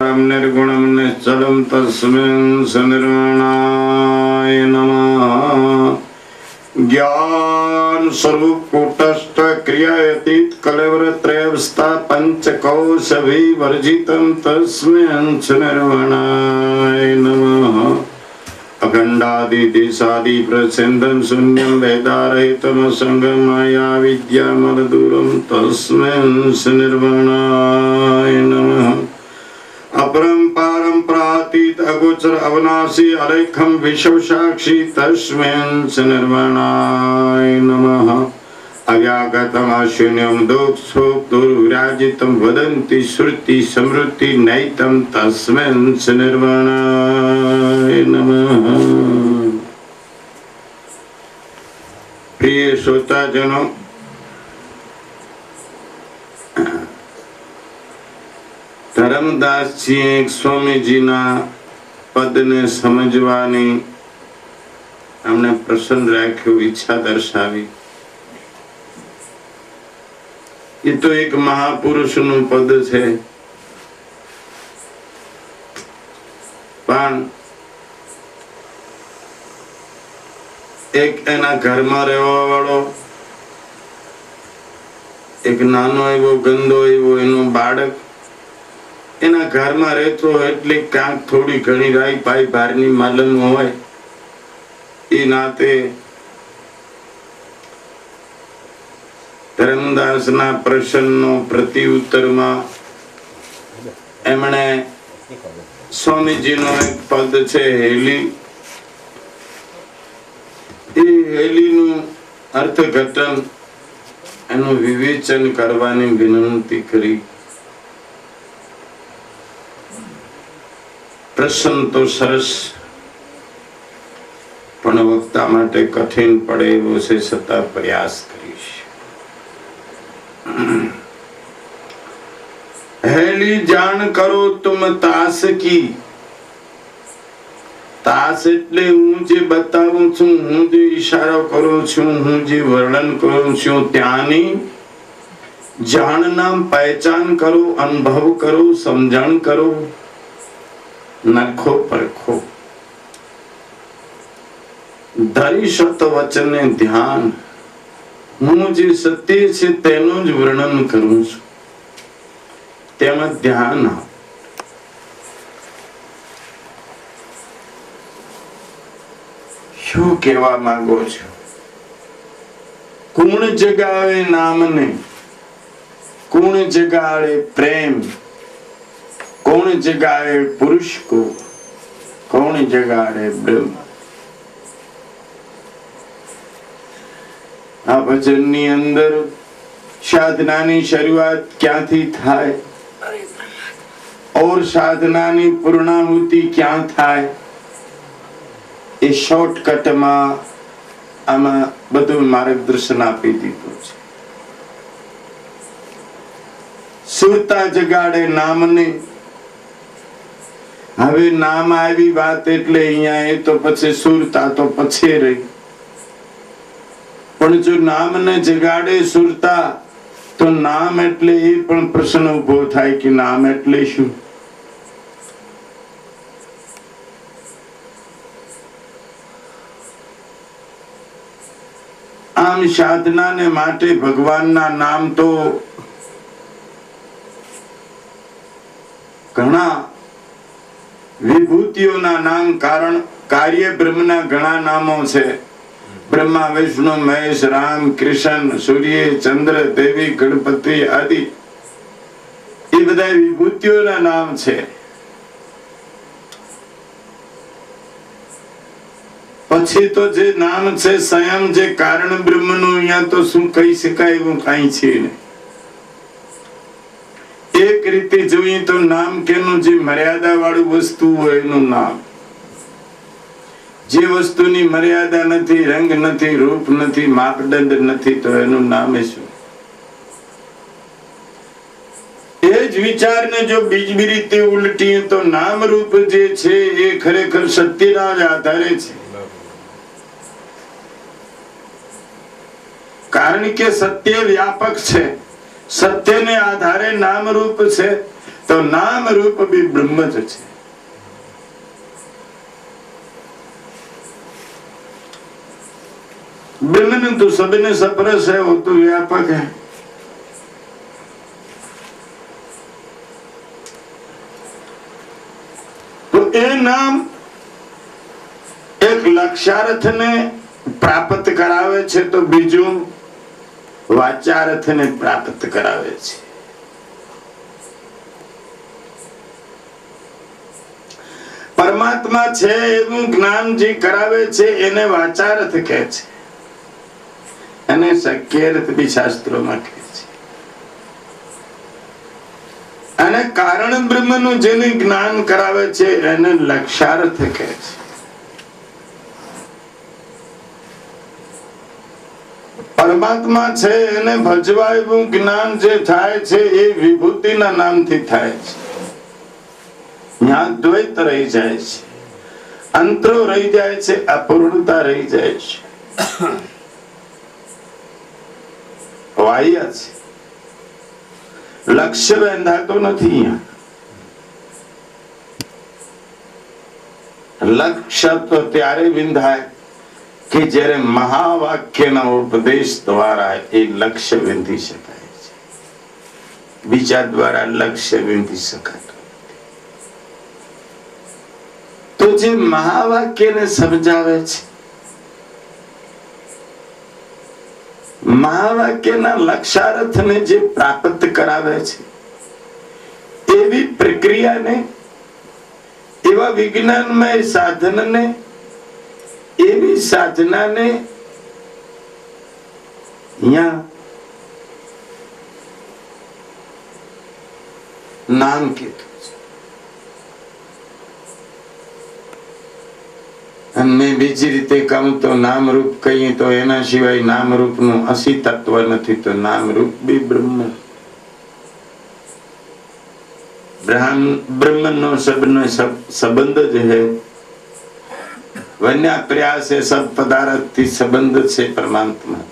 निर्गुणं निश्चलं तस्मिन् सनिर्वाणाय नमः ज्ञान स्वरूप कूटस्थ क्रियातीत कलेवरत्रयवस्था पंचकोश विवर्जितं तस्मिन् सनिर्वाणाय नमः अखण्डादिदिशादि प्रच्छन्दं शून्यं वेदारहितमसङ्गं माया विद्यामलदूरं तस्मिन् सनिर्वाणाय नमः अपरं प्रातीत अगोचर अवनाशी अलेखम विश्व साक्षी तस्मिन् च निर्वाणाय नमः अव्यागतम् अशून्यं दुःखसुख दुर्विराजितं वदन्ति श्रुति समृद्धि नैतं तस्मिन् च निर्वाणाय नमः प्रिय श्रोताजनों ધરમદાસજીએ એક સ્વામીજીના પદને સમજવાની અમને પ્રસન્ન રાખ્યું, ઈચ્છા દર્શાવી. એ તો એક મહાપુરુષનું પદ છે. પણ એક એના ઘરમાં રહેવા વાળો એક નાનો એવો ગંદો એવો એનો એના ઘરમાં રહેતો એટલે ક્યાંક થોડી ઘણી રાઈ પાઈ બહારની માલમ હોય. એ નાતે ધરમદાસના પ્રશ્નનો પ્રતિઉત્તરમાં એમણે સ્વામીજીનો એક પદ છે હેલી. એ હેલીનું અર્થઘટન એનું વિવેચન કરવાની વિનંતી કરી. પ્રસન્ન તો સરસ. પણ વક્તા માટે કઠિન પડે એવો છે છતાં પ્રયાસ કરીશ. હેલી જાણ કરો તુમ તાસ કી. તાસ એટલે હું જે બતાવું છું, હું જે ઈશારો કરું છું, હું જે વર્ણન કરું છું, ત્યાંની જાણના પહેચાન કરો, અનુભવ કરો, સમજણ કરો. નખો પરખો. ધરી શત વચને ધ્યાન. હું જે સત્ય છે તેનું જ વર્ણન કરું છું. તેમાં ધ્યાન આપ. શું કહેવા માંગો છો? કુણ જગાવે નામને? કુણ જગાડે પ્રેમ? कौन जगाए पुरुष को कौन जगाए ब्रह्म આ ભજનની અંદર સાધનાની શરૂઆત ક્યાંથી થાય ઓર સાધનાની પૂર્ણાહુતિ ક્યાં થાય એ શોર્ટકટમાં આમાં બધું માર્ગદર્શન આપી દીધું છે સુરતા જગાડે નામને હવે નામ આવી વાત એટલે અહીંયા એ તો પછી સુરતા તો પછી રહી. પણ જો નામને જગાડે સુરતા, તો નામ એટલે એ પણ પ્રશ્ન ઊભો થાય કે નામ એટલે શું? આમ સાધનાને માટે ભગવાનના નામ તો ઘણા વિભૂતિઓના નામ કારણ કાર્ય બ્રહ્મના ઘણા નામો છે. બ્રહ્મા, વિષ્ણુ, મહેશ, રામ, કૃષ્ણ, સૂર્ય, ચંદ્ર, દેવી, ગણપતિ આદિ. એ બધા વિભૂતિઓના નામ છે. પછી તો જે નામ છે, સ્વયં જે કારણ બ્રહ્મનું, અહીંયા તો શું કહી શકાય એવું કાંઈ છે નહીં. એક રીતે જોઈએ તો નામ કેનું જે મર્યાદા વાળું વસ્તુ હોય એનું નામ. જે વસ્તુની મર્યાદા નથી, રંગ નથી, રૂપ નથી, માપદંડ નથી, તો એનું નામ શું? એ જ વિચારને જો બીજી રીતે ઉલટીએ તો નામ રૂપ જે છે એ ખરેખર સત્યના જ આધારે છે. કારણ કે સત્ય વ્યાપક છે. સત્યને આધારે નામરૂપ છે, તો નામરૂપ બી બ્રહ્મ જ છે. સબને સપરસ હે તું વ્યાપક હે. તો એ નામ એક લક્ષાર્થને પ્રાપ્ત કરાવે છે, તો બીજું વાચાર્થને પ્રાપ્ત કરાવે છે. પરમાત્મા છે એનું જ્ઞાન જે કરાવે છે એને વાચારથ કહે છે. અને શક્યરથ બી શાસ્ત્રોમાં કહે છે. અને કારણ બ્રહ્મનું જેને જ્ઞાન કરાવે છે એને લક્ષાર્થ કહે છે. પરમાત્મા છે એને ભજવા જ્ઞાન જે થાય છે એ વિભૂતિના નામથી થાય છે. દ્વૈત રહી જાય છે. અંતરો રહી જાય છે, અપૂર્ણતા રહી જાય છે. વાહ્ય છે. લક્ષ્ય બંધાતો નથી લક્ષ્ય તો ત્યારે વિંધાય. કે જ્યારે મહાવાક્યના ઉપદેશ દ્વારા એ લક્ષ્ય વિંધી શકાય છે. બીજા દ્વારા લક્ષ્ય વિંધી શકાતું તો જે મહાવાક્યને સમજાવે છે, મહાવાક્યના લક્ષાર્થને જે પ્રાપ્ત કરાવે છે, એવી પ્રક્રિયાને, એવા વિજ્ઞાનમય સાધનને એવી સાધનાને નામ કીધું અને બીજી રીતે કહું તો નામ રૂપ કહીએ તો એના સિવાય નામ રૂપનું અસી તત્વ નથી તો નામ રૂપ બી બ્રહ્મ. બ્રહ્મ સબનો સબ- સંબંધ જ है વન્ય પ્રયાસ એ સદ પદાર્થથી સંબંધ છે પરમાત્મા.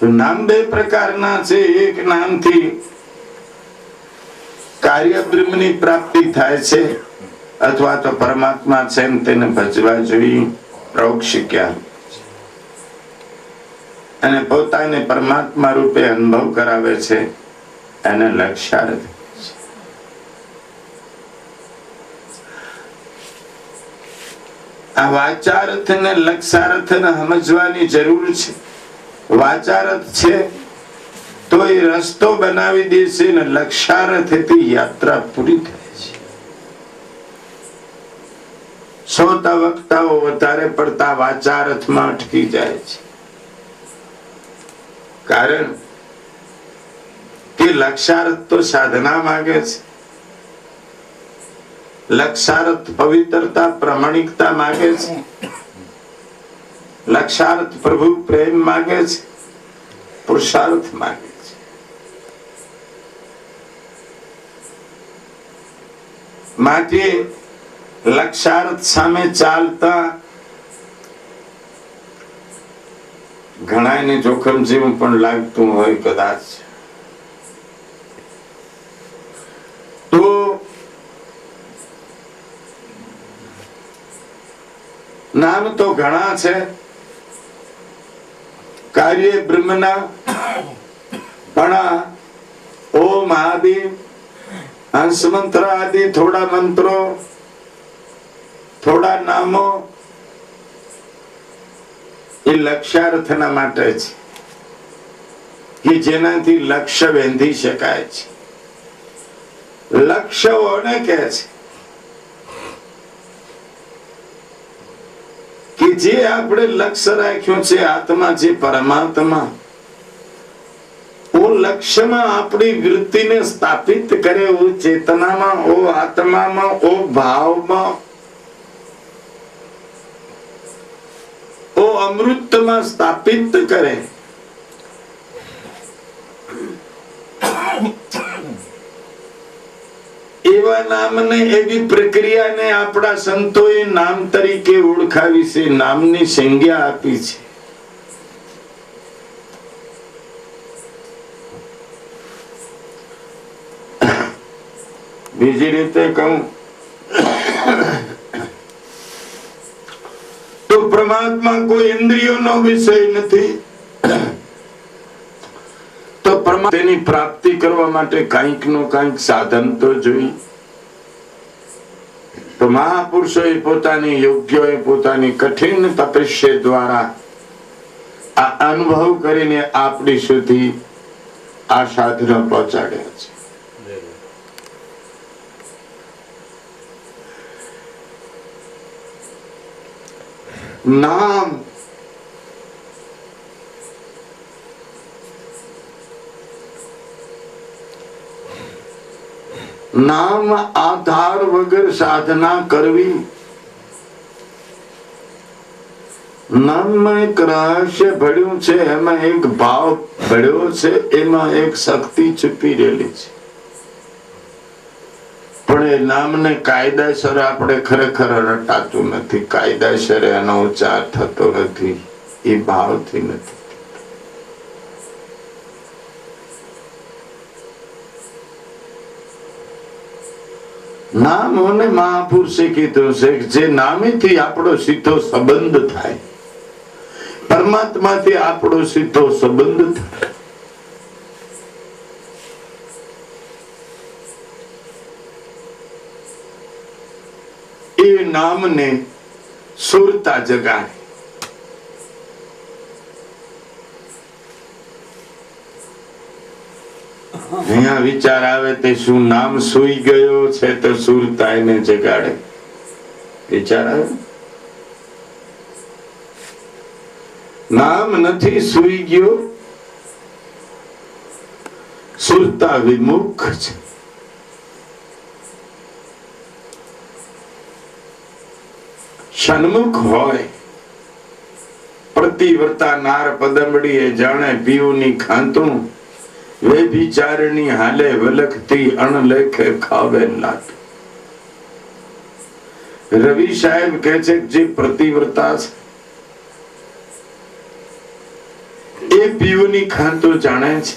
નામ બે પ્રકારના છે, એક નામથી કાર્ય બ્રહ્મની પ્રાપ્તિ થાય છે, અથવા તો પરમાત્મા છે તેને ભજવા જોઈએ પ્રયોગ અને પોતાને પરમાત્મા રૂપે અનુભવ કરાવે છે, એને લક્ષ્યાર્થ આ વાચાર્થ ને લક્ષાર્થ ને સમજવાની જરૂર છે. વાચારથ છે તો એ રસ્તો બનાવી દેશે ને લક્ષાર્થથી યાત્રા પૂરી થાય શ્રોતા વક્તાઓ વધારે પડતા વાચારથમાં અટકી જાય છે. કારણ કે લક્ષાર્થ તો સાધના માંગે છે. લક્ષાર્થ પવિત્રતા, પ્રમાણિકતા માગે છે. લક્ષાર્થ પ્રભુ પ્રેમ માગે છે. પુરુષાર્થ માગે માટે લક્ષાર્થ સામે ચાલતા ઘણાને જોખમ જેવું પણ લાગતું હોય કદાચ. તો નામ તો ઘણા છે. કાર્ય બ્રહ્મના આ ઓમ આદિ હંસ મંત્ર આદિ થોડા મંત્રો, થોડા નામો, એ લક્ષ્યાર્થના માટે છે. કે જેનાથી લક્ષ્ય વેંધી શકાય છે. લક્ષ્યોને કહે છે. જે આપણે લક્ષ્ય રાખ્યું છે આત્મા, જે પરમાત્મા, ઓ લક્ષ્યમાં આપણી વૃત્તિને સ્થાપિત કરે, ઓ ચેતનામાં, ઓ આત્મામાં, ઓ ભાવમાં, ઓ અમૃતમાં સ્થાપિત કરે. એવા નામને એવી પ્રક્રિયાને આપણા સંતોએ નામ તરીકે ઓળખાવી છે, નામની સંજ્ઞા આપી છે. બીજી રીતે કહું, તો પરમાત્મા કોઈ ઇન્દ્રિયોનો વિષય નથી. પરમા તેની પ્રાપ્તિ કરવા માટે કંઈકનું કંઈક સાધન તો જોઈ. તો મહાપુરુષોએ પોતાની યોગ્યોએ પોતાની કઠિન તપસ્યા દ્વારા આ અનુભવ કરીને આપણી સુધી આ સાધનો પહોંચાડ્યા છે. નામ નામ આધાર વગર સાધના કરવી. નામમાં એક રહસ્ય ભળ્યું છે, એમાં એક ભાવ ભળ્યો છે, એમાં એક શક્તિ છુપી રહેલી છે. પણ એ નામને કાયદાસર આપણે ખરેખર રટાતું નથી. કાયદાસર એનો ઉચ્ચાર થતો નથી. એ ભાવથી નથી. નામોને મહાપુરુષે કીધું છે જે નામેથી આપણો સીધો સંબંધ થાય. પરમાત્માથી આપણો સીધો સંબંધ થાય. નામને સુરતા જગાડે. અહીંયા વિચાર આવે તે શું નામ સુઈ ગયો છે તો સુરતા એને જગાડે. વિચાર આવે? નામ નથી સુઈ ગયો. સુરતા વિમુખ છે. સન્મુખ હોય. પ્રતિવર્તા નાર પદમડી એ જાણે પીયુની ખાંતું વે વિચારણી હાલે વલખતી અણલેખે ખાવે નાટ રવિ સાહેબ કહે છે જે પ્રતિવ્રતા છે, એ પીવની ખાતો જાણે છે.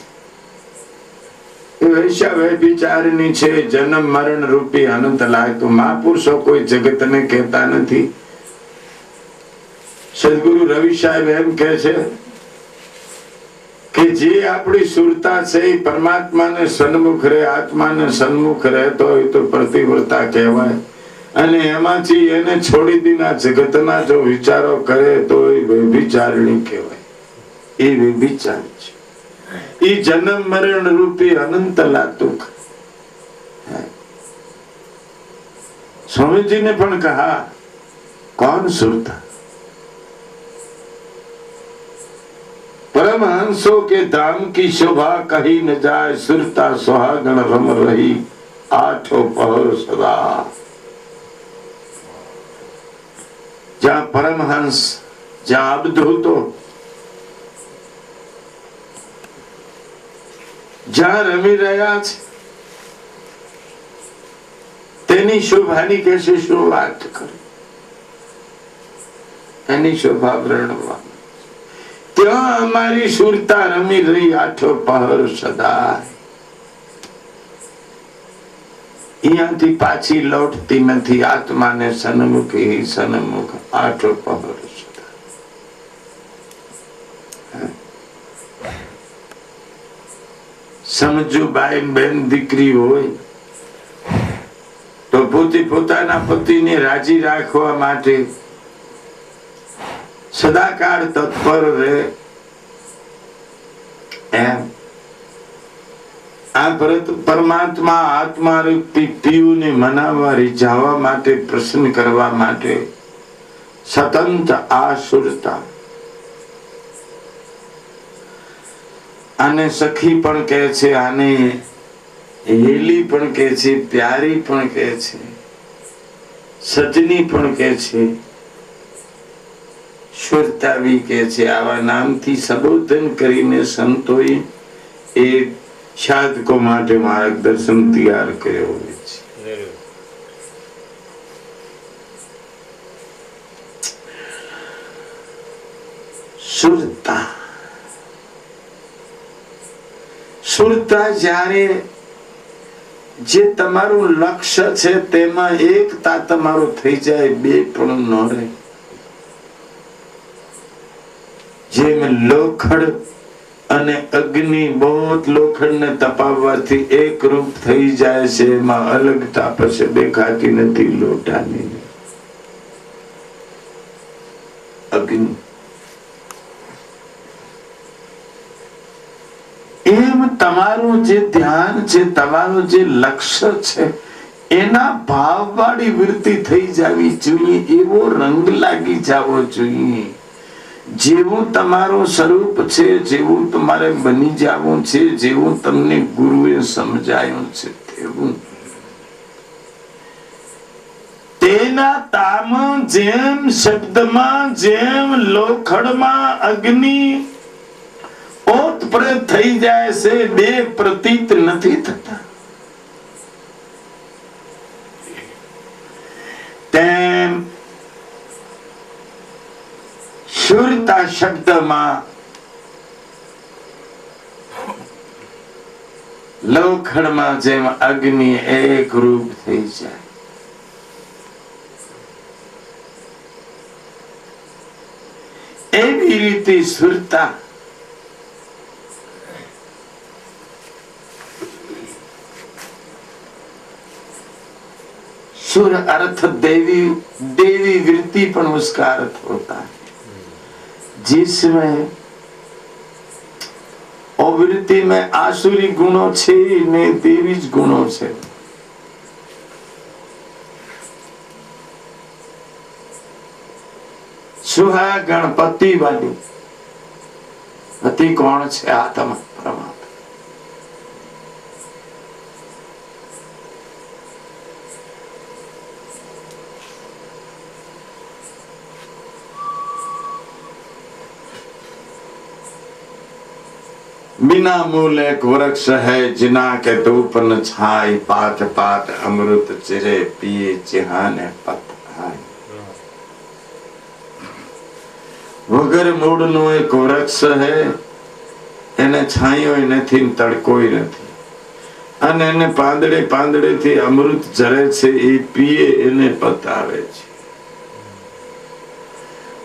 વૈશ્યા વૈશા છે, જન્મ મરણ રૂપી અનંત લાગતો મહાપુરુષો કોઈ જગતને કહેતા નથી. સદગુરુ રવિ સાહેબ એમ કહે છે કે જે આપણી સુરતા છે એ પરમાત્માને સન્મુખ રહે, આત્માને સન્મુખ રહેતો હોય તો પ્રતિવ્રતા કહેવાય. અને એમાંથી એને છોડી દીના જગતના જો વિચારો કરે તો એ વ્યભિચારણી કહેવાય. એ વ્યભિચાર છે. એ જન્મ મરણ રૂપી અનંત લાતુક. સ્વામીજીને પણ કહા કોણ સુરતા? परमहंसों के धाम की शोभा कही न जाए सुरता सुहागण रम रही आठो पहर सदा જ્યાં પરમહંસ જ્યાં અબધૂતો જ્યાં રમી રહ્યા છે તેની શોભાની કહેશે શું વાત કરે એની શોભા વર્ણવા ત્યાં અમારી સુરતા રમી રહી આઠો પહર સદા. અહીંયાથી પાછી લૌટતી નથી, આત્માને સન્મુખ સન્મુખ આઠો પહર સમજો બાઈ બેન દીકરી હોય, તો પોતે પોતાના પતિને રાજી રાખવા માટે સદાકાળ તત્પર રહે. પરમાત્મા આત્મા પીયુને મનાવવા રીઝાવવા માટે પ્રસન્ન કરવા માટે આને સખી પણ કહે છે, આને હેલી પણ કહે છે, પ્યારી પણ કહે છે, સજની પણ કહે છે સુરતાવી કે છે, આવા નામથી સંબોધન કરીને સંતોએ એ સાધકો માટે માર્ગદર્શન તૈયાર કર્યો હોય છે. સુરતા. સુરતા જ્યારે જે તમારું લક્ષ્ય છે, તેમાં એકતા તમારું થઈ જાય, બે પણ ન રહે. જેમ લોખંડ અને અગ્નિ બહુત લોખંડને તપાવવાથી એક રૂપ થઈ જાય છે, એમાં અલગતા પછી દેખાતી નથી લોટાની. અગ્નિ. એમ તમારું જે ધ્યાન છે, તમારું જે લક્ષ્ય છે, એના ભાવવાળી વૃત્તિ થઈ જવી જોઈએ, એવો રંગ લાગી જવો જોઈએ. જેવું તમારું સ્વરૂપ છે, જેવું તમારે બની જવું છે, જેવું તમને ગુરુએ સમજાયું છે, તેવું. તેના તામ જેમ શબ્દમાં, જેમ લોખંડમાં અગ્નિ ઓતપ્રેત થઈ જાય છે, બે પ્રતીત નથી થતા તેમ શુરતા શબ્દમાં લોખંડમાં જેમ અગ્નિ એક રૂપ થઈ જાય એવી રીતે સુરતા सुर अर्थ देवी देवी वृत्ति पण उसका अर्थ होता है જીવ સિવાય અવૃત્તિમાં આસુરી ગુણો છે ને તેવી જ ગુણો છે. સુહા ગણપતિ વાલી. હતી કોણ છે આ આત્મા बिना मूल एक वृक्ष है जिना के धूप न छाई पात पात अमृत चिरे पिए चिहाने पत आए વગર મૂળનું એક વૃક્ષ હે એને છાંયો નથી ને તડકોય નથી અને એને પાંદડે પાંદડે થી અમૃત જરે છે એ પીએ એને પતાવે છે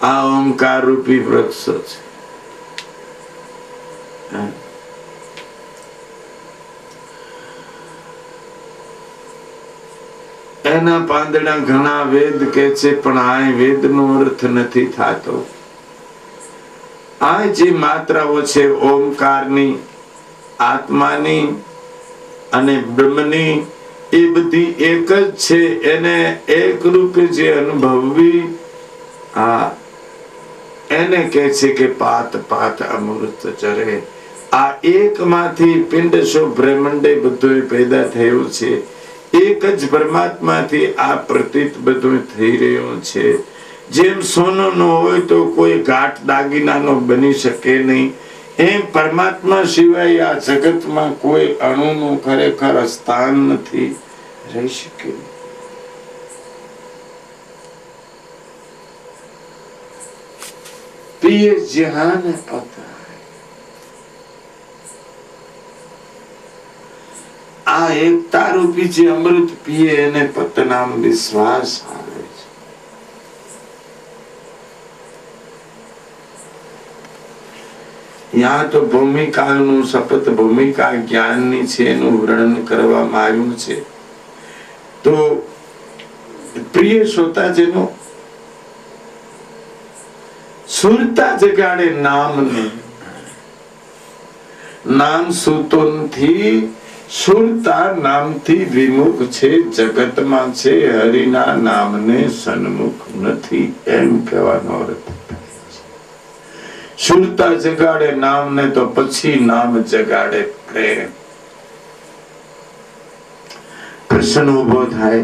આ ઓમકાર રૂપી વૃક્ષ છે એના પાંદડા ઘણા વેદ કે છે, પણ આ વેદ નો અર્થ નથી થતો. આ જે માત્રાઓ છે, ઓમકારની, આત્માની અને બ્રહ્મની, એ બધી એક જ છે. એને એક રૂપે જે અનુભવવી, આ એને કે છે કે પાત પાત અમૃત ચરે. આ એક માંથી પિંડ શો બ્રહ્મંડે બધું પેદા થયું છે? એક જ પરમાત્માથી આ પ્રતીત બધું થઈ રહ્યું છે. જેમ સોનો નો હોય તો કોઈ ગાંઠ દાગીનાનો બની શકે નહીં. એમ પરમાત્મા સિવાય આ જગતમાં કોઈ અણુનું ખરેખર સ્થાન નથી. રહી શકે. પ્રિય જ્યાં પતા આ એકતા રૂપી જે અમૃત પીએ એને પતનામ વિશ્વાસ આવે છે. યા તો ભૂમિકાનું શપથ, ભૂમિકા જ્ઞાનની છે, એનું વર્ણન કરવામાં આવ્યું છે. તો પ્રિય શ્રોતા જેનો સુરતા જગાડે નામને. નામ સૂતોથી સુરતા નામથી વિમુખ છે, જગતમાં છે, હરિના નામને સન્મુખ નથી એમ કહેવાનો અર્થ. સુરતા જગાડે નામને તો પછી નામ જગાડે પ્રેમ. પ્રશ્ન ઊભો થાય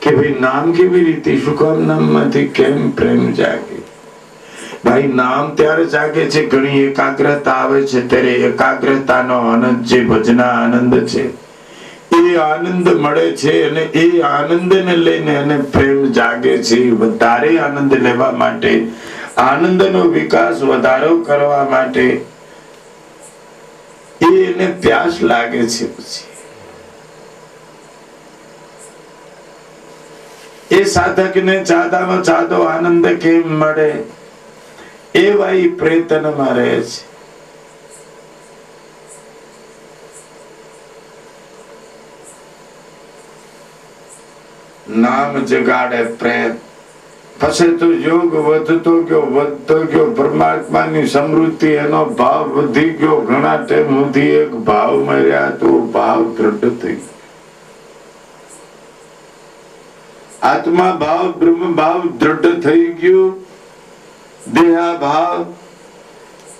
કે ભાઈ નામ કેવી રીતે, શું કામ નામમાંથી કેમ પ્રેમ જાગે? ભાઈ નામ ત્યારે જાગે છે, ઘણી એકાગ્રતા આવે છે, ત્યારે એકાગ્રતાનો આનંદ જે ભજના આનંદ છે. એ આનંદ મળે છે અને એ આનંદને લઈને અને પ્રેમ જાગે છે. વધારે આનંદ લેવા માટે, આનંદનો વિકાસ વધારો કરવા માટે એને પ્યાસ લાગે છે પછી. એ સાધકને ચાદામાં ચાદો આનંદ કેમ મળે? એવા એ પ્રયત્નમાં રહે છે. નામ જગાડે પ્રેત પછી તો યોગ વધતો ગયો વધતો ગયો. પરમાત્માની સમૃદ્ધિ, એનો ભાવ વધી ગયો. ઘણા ટાઈમ સુધી એક ભાવ મળ્યા તો ભાવ દ્રઢ થઈ. આત્મા ભાવ, બ્રહ્મ ભાવ દ્રઢ થઈ ગયો. દેહા ભાવ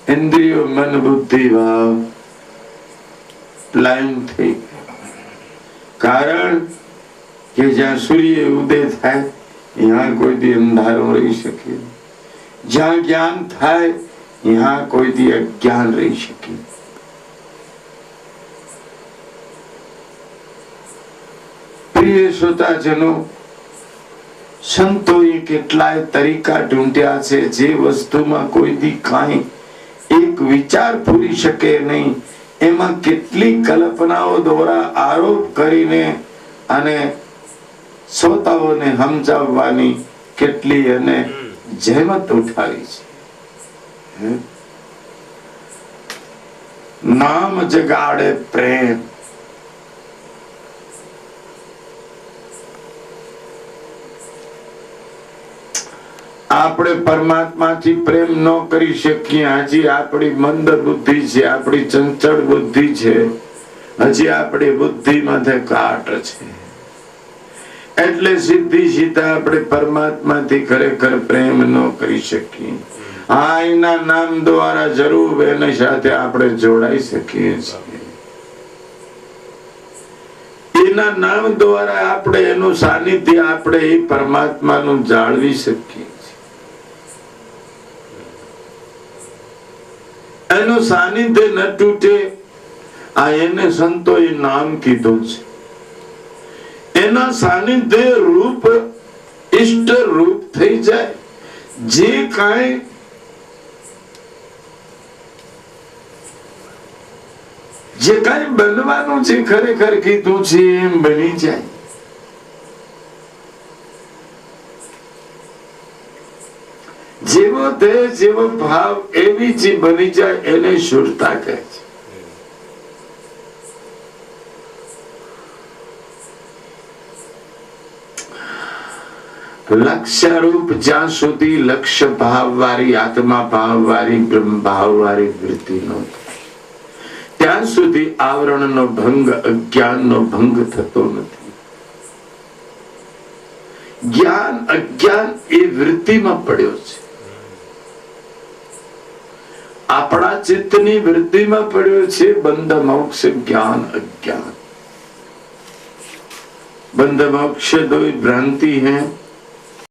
ઇન્દ્રિયો મન બુદ્ધિ ભાવ. લાઈન થઈ કારણ કે જ્યાં સૂર્ય ઉદય થાય, ત્યાં કોઈ દી અંધારો રહી શકે જ્યાં જ્ઞાન થાય, ત્યાં કોઈ દી અજ્ઞાન રહી શકે પ્રિય શ્રોતાજનો સંતોએ કેટલાય તરીકા ઢૂંઢ્યા છે? જે વસ્તુમાં કોઈ દી કાંઈ એક વિચાર પૂરી શકે નહીં. એમાં કેટલી કલ્પનાઓ દ્વારા આરોપ કરીને અને શ્રોતાઓને સમજાવવાની કેટલી અને જહેમત ઉઠાવી છે. નામ જગાડે પ્રેમ. આપણે પરમાત્માથી પ્રેમ ન કરી શકીએ. હજી આપણી મંદ બુદ્ધિ છે, આપણી ચંચળ બુદ્ધિ છે. હજી આપણી બુદ્ધિ માથે કાટ છે. એટલે સિદ્ધિ સીધા આપણે પરમાત્માથી ખરેખર પ્રેમ ન કરી શકીએ. હા, એના નામ દ્વારા જરૂર એની સાથે આપણે જોડાઈ શકીએ છીએ. એના નામ દ્વારા આપણે એનું સાનિધ્ય આપણે એ પરમાત્માનું જાળવી શકીએ. એનું સાનિધ્ય ન તૂટે. આ એને સંતોએ નામ કીધું છે. એના સાનિધ્ય રૂપ ઇષ્ટ રૂપ થઈ જાય. જે કાંઈ જે કાંઈ બનવાનું છે, ખરેખર કીધું છે, એમ બની જાય. જેવો દેહ, જેવો ભાવ, એવી જે બની જાય એને શુરતા કહે છે. લક્ષ્ય જ્યાં સુધી લક્ષ્ય ભાવ વાળી આત્મા ભાવ વાળી બ્રહ્મ ભાવ વાળી વૃત્તિ નો ત્યાં સુધી આવરણ નો ભંગ અજ્ઞાન નો ભંગ થતો નથી. જ્ઞાન, અજ્ઞાન એ વૃત્તિમાં પડ્યો છે. આપણા ચિત્તની વૃદ્ધિમાં પડ્યો છે બંધ મોક્ષ જ્ઞાન અજ્ઞાન. બંધ મોક્ષ દો ભ્રાંતિ હૈ.